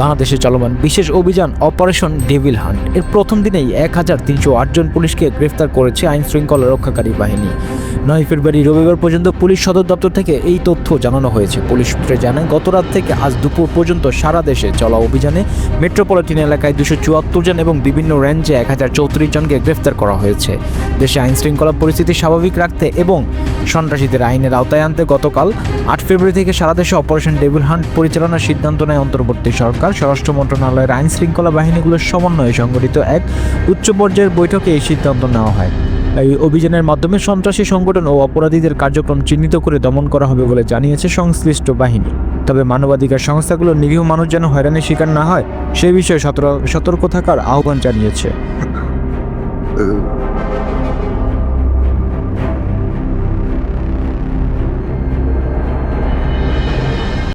বাংলাদেশে চলমান বিশেষ অভিযান অপারেশন ডেভিল হান্ট। এর প্রথম দিনেই এক হাজার তিনশো আটজন পুলিশকে গ্রেফতার করেছে আইন শৃঙ্খলা রক্ষাকারী বাহিনী। নয় ফেব্রুয়ারি রবিবার পর্যন্ত পুলিশ সদর দপ্তর থেকে এই তথ্য জানানো হয়েছে। পুলিশ সূত্রে জানায় গত রাত থেকে আজ দুপুর পর্যন্ত সারা দেশে চলা অভিযানে মেট্রোপলিটন এলাকায় দুশো চুয়াত্তর জন এবং বিভিন্ন রেঞ্জে এক হাজার চৌত্রিশ জনকে গ্রেফতার করা হয়েছে। দেশে আইন শৃঙ্খলা পরিস্থিতি স্বাভাবিক রাখতে এবং সন্ত্রাসীদের আইনের আওতায় আনতে গতকাল আট ফেব্রুয়ারি থেকে সারা দেশে অপারেশন ডেভিল হান্ট পরিচালনার সিদ্ধান্ত নেয় অন্তর্বর্তী সরকার। স্বরাষ্ট্র মন্ত্রণালয়ের আইন শৃঙ্খলা বাহিনীগুলোর সমন্বয়ে সংগঠিত এক উচ্চ পর্যায়ের বৈঠকে এই সিদ্ধান্ত নেওয়া হয়। এই অভিযানের মাধ্যমে সন্ত্রাসী সংগঠন ও অপরাধীদের কার্যক্রম চিহ্নিত করে দমন করা হবে বলে জানিয়েছে সংশ্লিষ্ট বাহিনী। তবে মানবাধিকার সংস্থাগুলো নিরীহ মানুষ যেন হয়রানির শিকার না হয়, সে বিষয়ে সতর্ক থাকার আহ্বান জানিয়েছে।